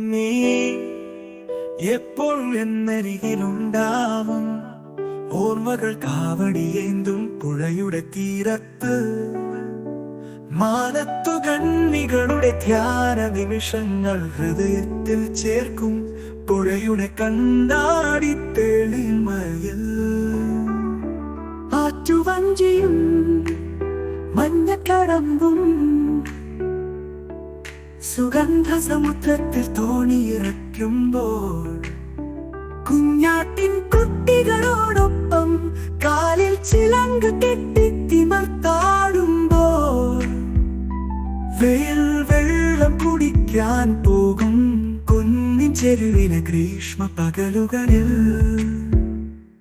നീ എപ്പോൾ എന്നരികിലുണ്ടാവും? ഓർമ്മകൾ കാവടിയേന്തും പുഴയുടെ തീരത്ത്. മാനത്തു കണ്ണികളുടെ ധ്യാന നിമിഷങ്ങൾ ഹൃദയത്തിൽ ചേർക്കും പുഴയുടെ കണ്ണാടി തെളിമയിൽ. ആറ്റുവഞ്ചിയും മഞ്ഞക്കടമ്പും സുഗന്ധ സമുദ്രത്തിൽ തോണിയിറക്കുമ്പോൾ കുഞ്ഞാട്ടിൻ കുട്ടികളോടൊപ്പം കാലിൽ ചിലങ്ക് കെട്ടി തിമർത്താടുമ്പോൾ വെയിൽ വെള്ളം കുടിക്കാൻ പോകും കുന്നിൻ ചെരുവിലെ ഗ്രീഷ്മ പകലുകളിൽ.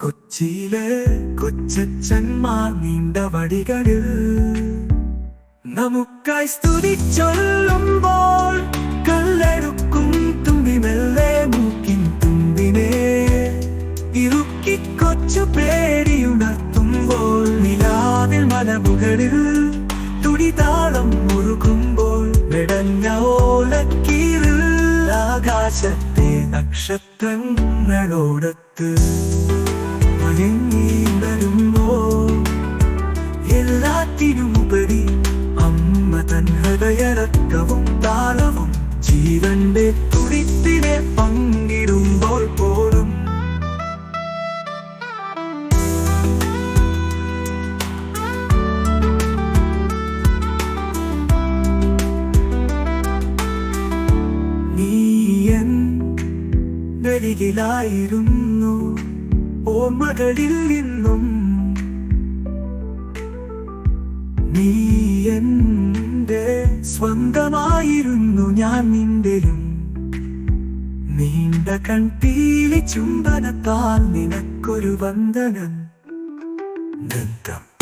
കൊച്ചിയിലെ കൊച്ചന്മാർ നീണ്ട വടികളിൽ. നമുക്കായി സ്തുതി ചൊല്ലുമ്പോൾ ഇറുക്കി കൊച്ചു പേടിയുണർത്തുമ്പോൾ നിലാവിൽ മലമുകളിൽ തുടിതാളം മുറുകുമ്പോൾ വിടഞ്ഞ ഓലക്കീറിൽ ആകാശത്തെ നക്ഷത്രങ്ങളോടത്ത് മയങ്ങിയുണരുമ്പോൾ നരികിലായിരുന്നു ഓർമ്മകളിൽ നിന്നും നീ എന്റെ സ്വന്തമായിരുന്നു. ഞാൻ നിന്റെയും നീണ്ട കൺപീലി ചുംബനത്താൽ നിനക്കൊരു വന്ദനം. നൃത്തം.